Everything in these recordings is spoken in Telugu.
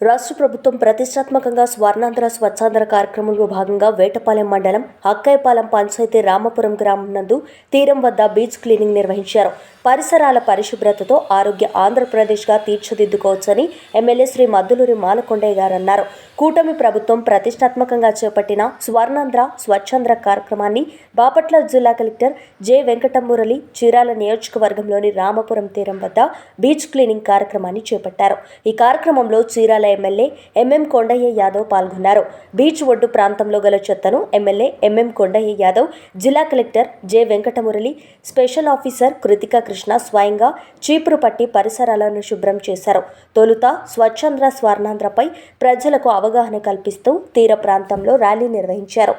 రాష్ట్ర ప్రభుత్వం ప్రతిష్టాత్మకంగా స్వర్ణాంధ్ర స్వచ్ఛాంధ్ర కార్యక్రమంలో భాగంగా వేటపాలెం మండలం అక్కయ్యపాలెం పంచాయతీ రామపురం గ్రామం నందు తీరం వద్ద బీచ్ క్లీనింగ్ నిర్వహించారు. పరిసరాల పరిశుభ్రతతో ఆరోగ్య ఆంధ్రప్రదేశ్గా తీర్చిదిద్దుకోవచ్చని ఎమ్మెల్యే శ్రీ మద్దులూరి మాలకొండయ్య గారు అన్నారు కూటమి ప్రభుత్వం ప్రతిష్టాత్మకంగా చేపట్టిన స్వర్ణాంధ్ర స్వచ్ఛాంధ్ర కార్యక్రమాన్ని బాపట్ల జిల్లా కలెక్టర్ జె వెంకటమురళి చీరాల నియోజకవర్గంలోని రామపురం తీరం వద్ద బీచ్ క్లీనింగ్ కార్యక్రమాన్ని చేపట్టారు. ఈ కార్యక్రమంలో Chirala MLA M M Kondaiah Yadav పాల్గొన్నారు. బీచ్ ఒడ్డు ప్రాంతంలో గల చెత్తను ఎమ్మెల్యే ఎంఎం కొండయ్య యాదవ్ జిల్లా collector J Venkatamurali special officer Krithika Krishna స్వయంగా చీపురు పట్టి పరిసరాలను శుభ్రం చేశారు. తొలుత స్వచ్ఛంద్ర స్వర్ణాంధ్రపై ప్రజలకు అవగాహన కల్పిస్తూ తీర ప్రాంతంలో ర్యాలీ నిర్వహించారు.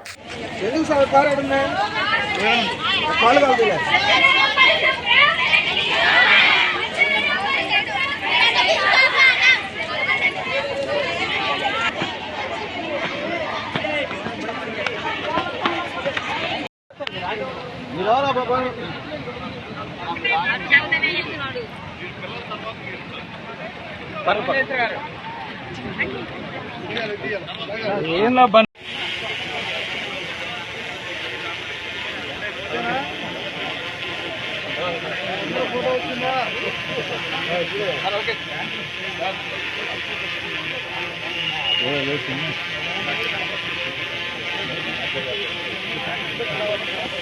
ఎందుకు సార్ కారు ఎక్కడుంది కాలు కాలుతులే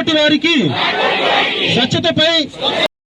తోటి వారికి స్వచ్ఛతపై